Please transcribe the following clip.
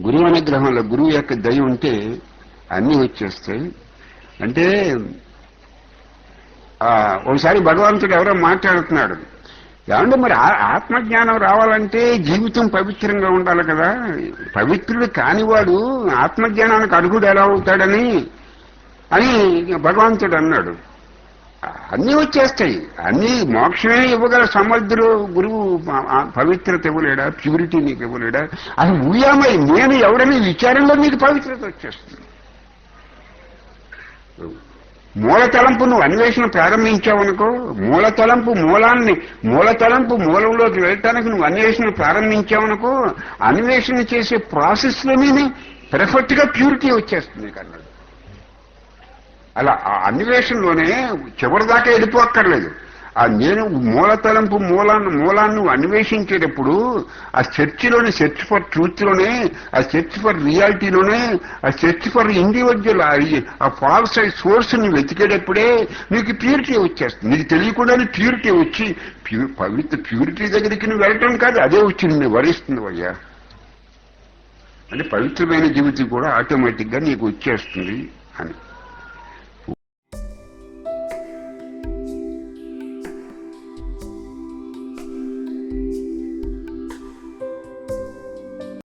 గురువు అనుగ్రహంలో గురువు యొక్క దయ ఉంటే అన్నీ వచ్చేస్తాయి. అంటే ఒకసారి భగవంతుడు ఎవరో మాట్లాడుతున్నాడు. ఏమంటే మరి ఆ- ఆత్మజ్ఞానం రావాలంటే జీవితం పవిత్రంగా ఉండాలి కదా. పవిత్రుడు కానివాడు ఆత్మజ్ఞానానికి అడుగుడు ఎలా అవుతాడని అని భగవంతుడు అన్నాడు. అన్నీ వచ్చేస్తాయి. అన్నీ మోక్షమే ఇవ్వగల సమర్థుడు గురువు పవిత్రత ఇవ్వలేడా? ప్యూరిటీ నీకు ఇవ్వలేడా? అది ఊయామై నేను ఎవడని విచారంలో నీకు పవిత్రత వచ్చేస్తుంది. మూల తలంపు నువ్వు అన్వేషణ ప్రారంభించావనుకో మూల తలంపు మూలాన్ని మూల తలంపు మూలంలోకి వెళ్ళటానికి నువ్వు అన్వేషణ ప్రారంభించావనుకో అన్వేషణ చేసే ప్రాసెస్లోనే పెర్ఫెక్ట్గా ప్యూరిటీ వచ్చేస్తుంది కన్నాడు అలా ఆ అన్వేషణలోనే చివరి దాకా వెళ్ళిపోక్కర్లేదు. ఆ నేను మూల తలంపు మూలాన్ని మూలాన్ని అన్వేషించేటప్పుడు ఆ చర్చిలోని సెర్చ్ ఫర్ ట్రూత్లోనే ఆ సెర్చ్ ఫర్ రియాలిటీలోనే ఆ సెర్చ్ ఫర్ ఇండివిజువల్ ఆ ఫాల్స్ సోర్స్ని వెతికేటప్పుడే నీకు ప్యూరిటీ వచ్చేస్తుంది. నీకు తెలియకుండానే ప్యూరిటీ వచ్చి ప్యూ పవిత్ర ప్యూరిటీ దగ్గరికి నువ్వు వెళ్ళటం కాదు అదే వచ్చి నిన్ను వరిస్తుంది అయ్యా అంటే పవిత్రమైన జీవితం కూడా ఆటోమేటిక్గా నీకు వచ్చేస్తుంది అని.